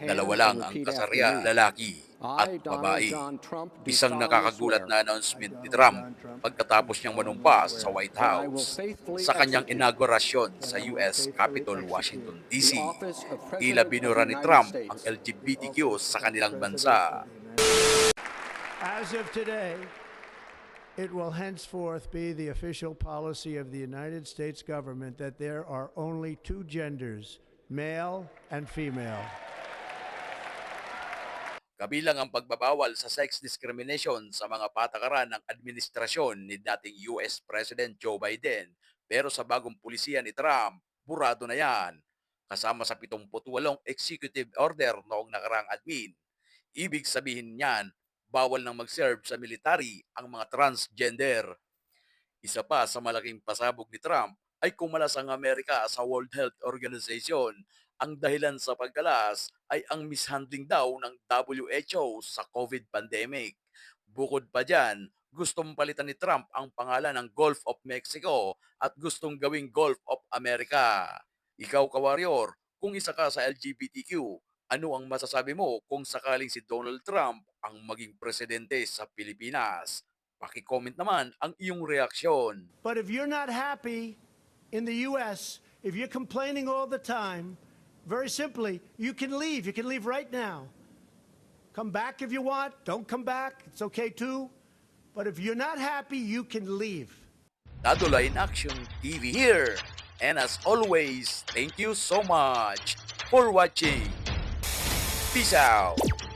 Dalawa lang ang me. lalaki at babae. Isang nakakagulat na announcement ni Trump pagkatapos niyang manumpa sa White House sa kanyang inaugurasyon sa US Capitol, Washington, D.C. Tila binura ni Trump ang LGBTQ sa kanilang bansa. As of today, it will henceforth be the official policy of the United States government that there are only two genders, male and female. Kabilang ang pagbabawal sa sex discrimination sa mga patakaran ng administrasyon ni dating US President Joe Biden. Pero sa bagong pulisiya ni Trump, burado na yan. Kasama sa 78 executive order noong nakarang admin. Ibig sabihin niyan, bawal nang mag-serve sa military ang mga transgender. Isa pa sa malaking pasabog ni Trump ay kumalas ang Amerika sa World Health Organization. Ang dahilan sa pagkalas ay ang mishandling daw ng WHO sa COVID pandemic. Bukod pa dyan, gustong palitan ni Trump ang pangalan ng Gulf of Mexico at gustong gawing Gulf of America. Ikaw, kawaryor, kung isa ka sa LGBTQ, ano ang masasabi mo kung sakaling si Donald Trump ang maging presidente sa Pilipinas? Paki-comment naman ang iyong reaksyon. But if you're not happy in the U.S., if you're complaining all the time, very simply, you can leave. You can leave right now. Come back if you want. Don't come back. It's okay too. But if you're not happy, you can leave. Dadula in Action TV here. And as always, thank you so much for watching. Peace out.